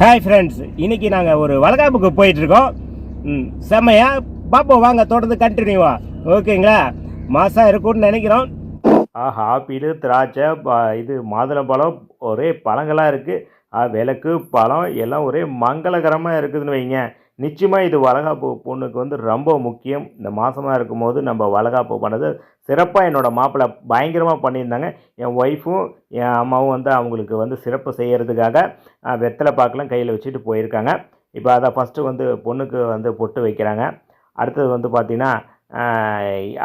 Hi friends இன்னைக்கு நாங்கள் ஒரு வளகாப்புக்கு போயிட்டுருக்கோம். ம் செம்மையா? பார்ப்போம் வாங்க தொடர்ந்து கண்டினியூவா ஓகேங்களா மாதம் இருக்கும்னு நினைக்கிறோம். ஆஹா ஆப்பிள் திராட்சை ப- இது மாதுளம்பழம் ஒரே பழங்களாக இருக்குது விளக்கு பழம் எல்லாம் ஒரே மங்களகரமாக இருக்குதுன்னு வைங்க. நிச்சயமாக இது வளகாப்பு பொண்ணுக்கு வந்து ரொம்ப முக்கியம். இந்த மாதமாக இருக்கும்போது நம்ம வளகாப்பு பண்ணது சிறப்பாக என்னோடய மாப்பிள்ளை பயங்கரமாக பண்ணியிருந்தாங்க. என் ஒய்ஃபும் என் அம்மாவும் வந்து அவங்களுக்கு வந்து சிறப்பு செய்கிறதுக்காக வெத்தலை பாக்கெலாம் கையில் வச்சுட்டு போயிருக்காங்க. இப்போ அதை ஃபஸ்ட்டு வந்து பொண்ணுக்கு வந்து பொட்டு வைக்கிறாங்க. அடுத்தது வந்து பார்த்திங்கன்னா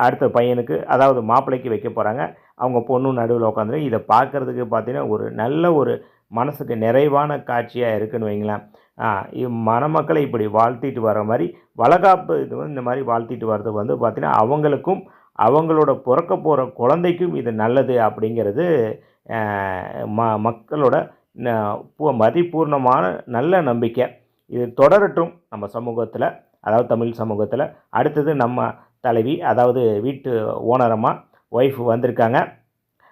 அடுத்த பையனுக்கு அதாவது மாப்பிள்ளைக்கு வைக்க போகிறாங்க அவங்க பொண்ணும் நடுவில் உட்காந்துரு இதை பார்க்குறதுக்கு பார்த்தீங்கன்னா ஒரு நல்ல ஒரு மனசுக்கு நிறைவான காட்சியாக இருக்குன்னு வைங்களேன். மணமக்களை இப்படி வாழ்த்திட்டு வர மாதிரி வளகாப்பு இது வந்து இந்த மாதிரி வாழ்த்திட்டு வர்றது வந்து பார்த்திங்கன்னா அவங்களுக்கும் அவங்களோட பிறக்க போகிற குழந்தைக்கும் இது நல்லது அப்படிங்கிறது ம மக்களோட ந- பூ- மதிப்பூர்ணமான நல்ல நம்பிக்கை. இது தொடரட்டும் நம்ம சமூகத்தில் அதாவது தமிழ் சமூகத்தில். அடுத்தது நம்ம தலைவி அதாவது வீட்டு ஓனரம்மா ஒய்ஃப் வந்திருக்காங்க.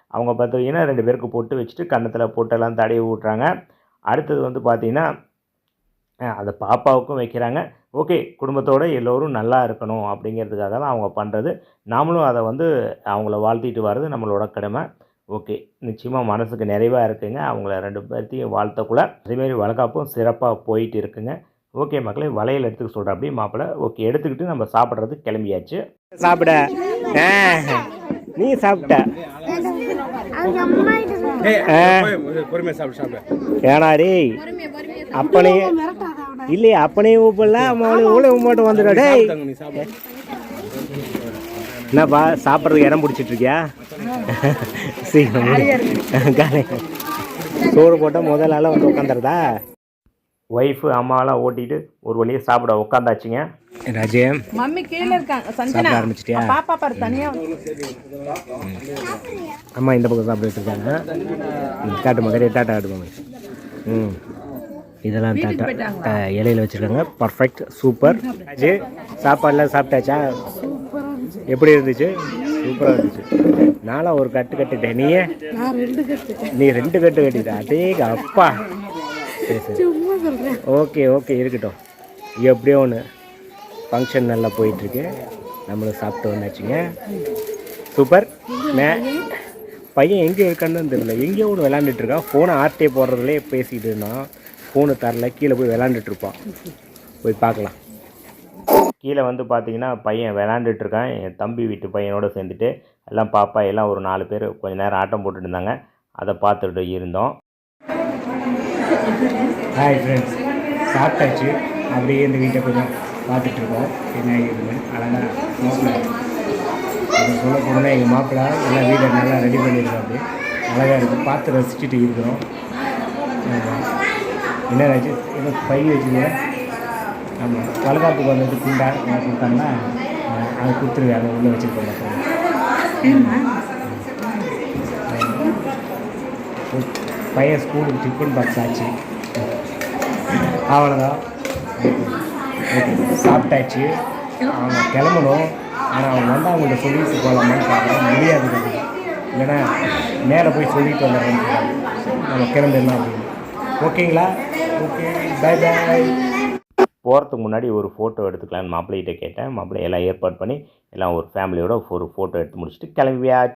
அவங்க பார்த்தீங்கன்னா ரெண்டு பேருக்கு பொட்டு வச்சுட்டு கன்னத்தில் பொட்டெல்லாம் தடவி விட்றாங்க. அடுத்தது வந்து பார்த்திங்கன்னா அதை அந்த பாப்பாவுக்கும் வைக்கிறாங்க. ஓகே குடும்பத்தோடு எல்லோரும் நல்லா இருக்கணும் அப்படிங்கிறதுக்காக தான் அவங்க பண்ணுறது நாமளும் அதை வந்து அவங்கள வாழ்த்திட்டு வர்றது நம்மளோட கடமை. ஓகே நிச்சயமாக மனசுக்கு நிறைவாக இருக்குங்க. அவங்கள ரெண்டு பேர்த்தையும் வாழ்த்தக்குள்ள அதேமாரி வளர்க்காப்பும் சிறப்பாக போயிட்டு இருக்குங்க. ஓகே மக்களே வளையல் எடுத்துக்க சொல்கிறேன் அப்படியே மாப்பிள்ளை ஓகே எடுத்துக்கிட்டு நம்ம சாப்பிட்றது கிளம்பியாச்சு. சாப்பிட. நீ சாப்பிட்ட அவங்க அம்மா கிட்ட சொல்லு. பொறுமையா சாப்பிடு சாப்பிடு ஏனாடி அப்பனே இல்லையே அப்பனே ஊப்பல அம்மாவளே ஊழ மட்டும் வந்துடும் டேய். என்னப்பா சாப்பிட்றதுக்கு இடம் பிடிச்சிட்டு இருக்கியா சீக்கிரம் சோறு போட்டால் முதல் ஆளாக வந்து உட்காந்துருதா? ஒய்ஃபு அம்மாவெல்லாம் ஓட்டிட்டு ஒரு வழியாக சாப்பிட உட்காந்தாச்சுங்க. ராஜே மம்மி கீழ இருக்காங்க. சஞ்சனா சாப்பிட ஆரம்பிச்சிட்டியா? பாப்பா பாரு தனியா. அம்மா இந்த பக்கம் சாப்பிட்டு இருக்காங்க காட்டு மகரே டாட்டா காட்டு மம்மி ம் இதெல்லாம் டாட்டா. இலையில வச்சுருக்காங்க. பர்ஃபெக்ட் சூப்பர் ராஜு சாப்பாடுலாம் சாப்பிட்டாச்சா? எப்படி இருந்துச்சு? சூப்பராக இருந்துச்சு. நானும் ஒரு கட்டு கட்டுட்டேன். நீயே? நீ ரெண்டு கட்டு கட்டிட்ட. அதே அப்பா. சரி சரி. ஓகே ஓகே இருக்கட்டும். எப்படியோ ஒன்று ஃபங்க்ஷன் நல்லா போயிட்டுருக்கு. நம்மளும் சாப்பிட்டு வந்தாச்சுங்க. சூப்பர். மே பையன் எங்கே இருக்கான்னு தெரியல. எங்கேயோ ஒன்று விளாண்டுட்டு இருக்கான் ஃபோனை ஆர்டே போடுறதுலே பேசிக்கிட்டு இருந்தான். ஃபோனு தரல. கீழே போய் விளாண்டுட்டு இருப்பான். போய் பார்க்கலாம். கீழே வந்து பார்த்தீங்கன்னா பையன் விளாண்டுட்டு இருக்கான். என் தம்பி வீட்டு பையனோட சேர்ந்துட்டு எல்லாம் பாப்பா எல்லாம் ஒரு நாலு பேர் கொஞ்ச நேரம் ஆட்டம் போட்டுட்டு இருந்தாங்க. அதை பார்த்துட்டு இருந்தோம். ஹாய் ஃப்ரெண்ட்ஸ் சாப்பிட்டாச்சு. அப்படியே இந்த வீட்டை கொஞ்சம் பார்த்துட்டு இருக்கோம். என்ன ஏதுன்னு அழகாக மாப்பிள்ளை அதை சொல்ல போனால் எங்கள் மாப்பிள்ளை எல்லாம் வீடை நல்லா ரெடி பண்ணியிருக்காரு அழகாக இருக்குது பார்த்து ரசிச்சுட்டு இருக்கிறோம். என்ன ஆச்சு ஏதோ பை வச்சுங்க. ஆமாம் வளகாப்புக்கு வந்தது குண்டா கொடுத்தாங்கன்னா அதை கொடுத்துருவேன். அதை உள்ளே வச்சுருக்கோம். பையன் ஸ்கூலுக்கு டிஃபன் பாக்ஸ் ஆச்சு. அவ்வளோதான் சாப்பிட்டாச்சு. அவங்க கிளம்பணும். ஆனால் அவங்க வந்து அவங்கள்ட்ட சொல்லிட்டு போகலாமான்னு பார்க்குறோம் முடியாது இல்லைன்னா மேலே போய் சொல்லிட்டு வந்துடுறேன். நம்ம கிளம்பிடலாம் அப்படின்னு. ஓகேங்களா? ஓகே பை பாய் போகிறதுக்கு முன்னாடி ஒரு ஃபோட்டோ எடுத்துக்கலான்னு மாப்பிள்ளைகிட்ட கேட்டேன். மாப்பிள்ளை எல்லாம் ஏற்பாடு பண்ணி எல்லாம் ஒரு ஃபேமிலியோட ஒரு ஃபோட்டோ எடுத்து முடிச்சுட்டு கிளம்பியா